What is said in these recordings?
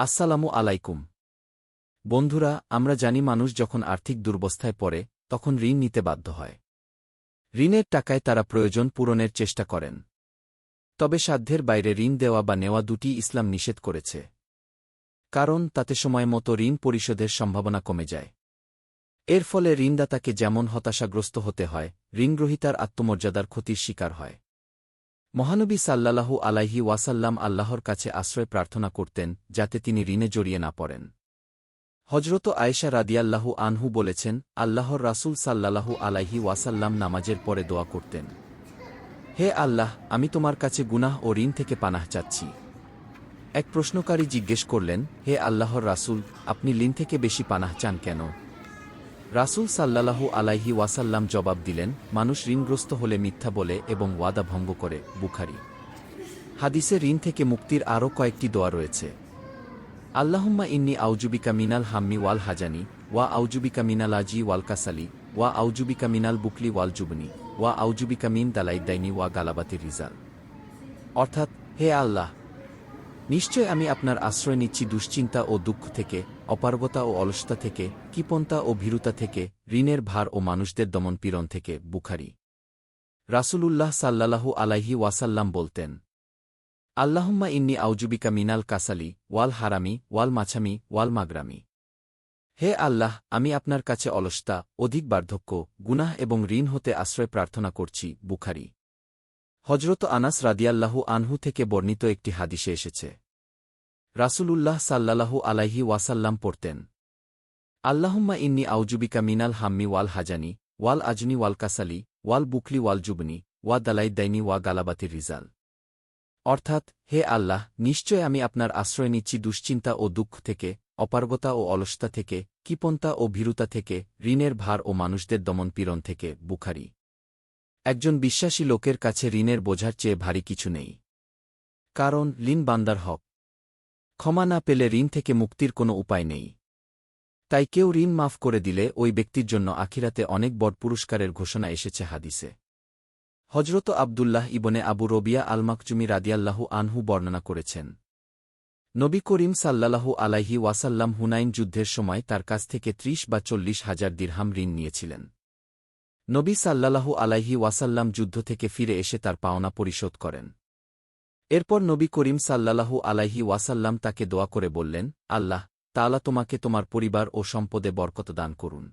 আসসালামু আলাইকুম। বন্ধুরা, আমরা জানি মানুষ যখন আর্থিক দুর্বস্থায় পড়ে, তখন ঋণ নিতে বাধ্য হয়। ঋণের টাকায় তারা প্রয়োজন পূরণের চেষ্টা করেন। তবে সাধ্যের বাইরে ঋণ দেওয়া বা নেওয়া দুটি ইসলাম নিষেধ করেছে। কারণ, তাতে সময় মতো ঋণ পরিশোধের সম্ভাবনা কমে যায়। এর ফলে ঋণদাতাকে যেমন হতাশাগ্রস্ত হতে হয়, ঋণগ্রহিতার আত্মমর্যাদার ক্ষতির শিকার হয়। মহানবী সাল্লাল্লাহু আলাইহি ওয়াসাল্লাম আল্লাহর কাছে আশ্রয় প্রার্থনা করতেন, যাতে তিনি ঋণে জড়িয়ে না পড়েন। হজরত আয়েশা রাদিয়াল্লাহু আনহু বলেছেন, আল্লাহর রাসূল সাল্লাল্লাহু আলাইহি ওয়াসাল্লাম নামাজের পরে দোয়া করতেন। হে আল্লাহ, আমি তোমার কাছে গুনাহ ও ঋণ থেকে পানাহ চাচ্ছি। এক প্রশ্নকারী জিজ্ঞেস করলেন, হে আল্লাহর রাসূল, আপনি ঋণ থেকে বেশি পানাহ চান কেন? রাসূল সাল্লাল্লাহু আলাইহি ওয়াসাল্লাম জবাব দিলেন, মানুষ ঋণগ্রস্ত হলে মিথ্যা বলে এবং ওয়াদা ভঙ্গ করে। বুখারি। হাদিসে ঋণ থেকে মুক্তির আরও কয়েকটি দোয়া রয়েছে। আল্লাহুম্মা ইন্নি আউজুবিকা মিনাল হাম্মি ওয়াল হাজানি, ওয়া আউজুবিকা মিনাল আজি ওয়াল কাসালি, ওয়া আউজুবিকা মিনাল বুকলি ওয়াল জুবনি, ওয়া আউজুবিকা মিন দালাইদাইনি ওয়া গালাবাতি রিজাল। অর্থাৎ, হে আল্লাহ, নিশ্চয় আমি আপনার আশ্রয় নিচ্ছি দুশ্চিন্তা ও দুঃখ থেকে অপারগতা ও অলসতা থেকে, কিপন্তা ও ভীরুতা থেকে, ঋণের ভার ও মানুষদের দমনপীড়ন থেকে, বুখারি। রাসূলুল্লাহ সাল্লাল্লাহু আলাইহি ওয়াসাল্লাম বলতেন, আল্লাহুম্মা ইন্নি আউজুবিকা মিনাল কাসালি, ওয়াল হারামি, ওয়াল মাছামি, ওয়াল মাগরামি। হে আল্লাহ, আমি আপনার কাছে অলসতা, অধিক বার্ধক্য, গুনাহ এবং ঋণ হতে আশ্রয় প্রার্থনা করছি বুখারি। হজরত আনাস রাদিয়াল্লাহু আনহু থেকে বর্ণিত একটি হাদিসে এসেছে। রাসূলুল্লাহ সাল্লাল্লাহু আলাইহি ওয়াসাল্লাম পড়তেন। আল্লাহুম্মা ইন্নি আউজুবিকা মিনাল হাম্মি ওয়াল হাজানি, ওয়াল আজনি ওয়াল কাসালি, ওয়াল বুকলি ওয়াল জুবনি, ওয়া দালাইদাইনি ওয়া গালাবাতির রিজাল। অর্থাৎ, হে আল্লাহ, নিশ্চয় আমি আপনার আশ্রয় নিচ্ছি দুশ্চিন্তা ও দুঃখ থেকে, অপারগতা ও অলসতা থেকে কিপন্তা ও ভীরুতা থেকে, ঋণের ভার ও মানুষদের দমনপীড়ন থেকে, বুখারি। একজন বিশ্বাসী লোকের কাছে ঋণের বোঝার চেয়ে ভারী কিছু নেই। কারণ লিন বান্দার হক। ক্ষমা না পেলে ঋণ থেকে মুক্তির কোনো উপায় নেই। তাই কেউ ঋণ মাফ করে দিলে ওই ব্যক্তির জন্য আখিরাতে অনেক বড় পুরস্কারের ঘোষণা এসেছে হাদিসে। হজরত আবদুল্লাহ ইবনে আবু রবিয়া আলমাকচুমি রাদিয়াল্লাহু আনহু বর্ণনা করেছেন, নবী করিম সাল্লাল্লাহু আলাইহি ওয়াসাল্লাম হুনাইন যুদ্ধের সময় তার কাছ থেকে ত্রিশ বা চল্লিশ হাজার দিরহাম ঋণ নিয়েছিলেন। নবী সাল্লাল্লাহু আলাইহি ওয়াসাল্লাম যুদ্ধ থেকে ফিরে এসে তার পাওনা পরিশোধ করেন। এরপর নবী করিম সাল্লাল্লাহু আলাইহি ওয়াসাল্লাম তাকে দোয়া করে বললেন, আল্লাহ, তাআলা তোমাকে তোমার পরিবার ও সম্পদে বরকত দান করুন।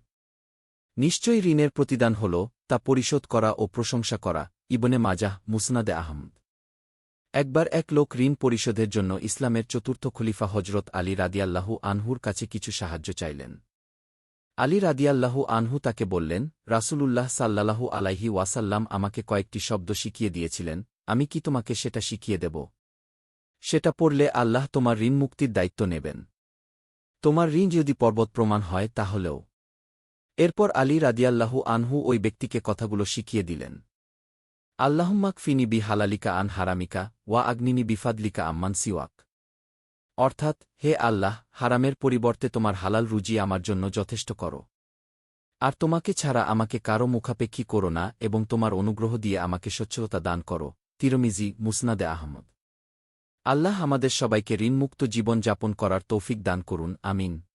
নিশ্চয়ই ঋণের প্রতিদান হল, তা পরিশোধ করা ও প্রশংসা করা, ইবনে মাজাহ, মুসনাদে আহমদ। একবার এক লোক ঋণ পরিশোধের জন্য ইসলামের চতুর্থ খলিফা হজরত আলী রাদিয়াল্লাহু আনহুর কাছে কিছু সাহায্য চাইলেন। আলী রাদিয়াল্লাহু আনহু তাকে বললেন, রাসূলুল্লাহ সাল্লাল্লাহু আলাইহি ওয়াসাল্লাম আমাকে কয়েকটি শব্দ শিখিয়ে দিয়েছিলেন আমি কি তোমাকে সেটা শিখিয়ে দেব? সেটা পড়লে আল্লাহ তোমার ঋণ মুক্তির দায়িত্ব নেবেন। তোমার ঋণ যদি পর্বত প্রমাণ হয়, তাহলেও। এরপর আলী রাদিয়াল্লাহু আনহু ওই ব্যক্তিকে কথাগুলো শিখিয়ে দিলেন। আল্লাহম্মাক ফিনি বি হালালিকা আন হারামিকা, ওয়া আগ্নিনি বিফাদলিকা আম্মান সিওয়াক। অর্থাৎ, হে আল্লাহ, হারামের পরিবর্তে তোমার হালাল রুজি আমার জন্য যথেষ্ট করো। আর তোমাকে ছাড়া আমাকে কারও মুখাপেক্ষী করো না এবং তোমার অনুগ্রহ দিয়ে আমাকে সচ্ছলতা দান করো। তিরমিজি মুসনাদে আহমদ। আল্লাহ আমাদের সবাইকে ঋণমুক্ত জীবন যাপন করার তৌফিক দান করুন আমিন।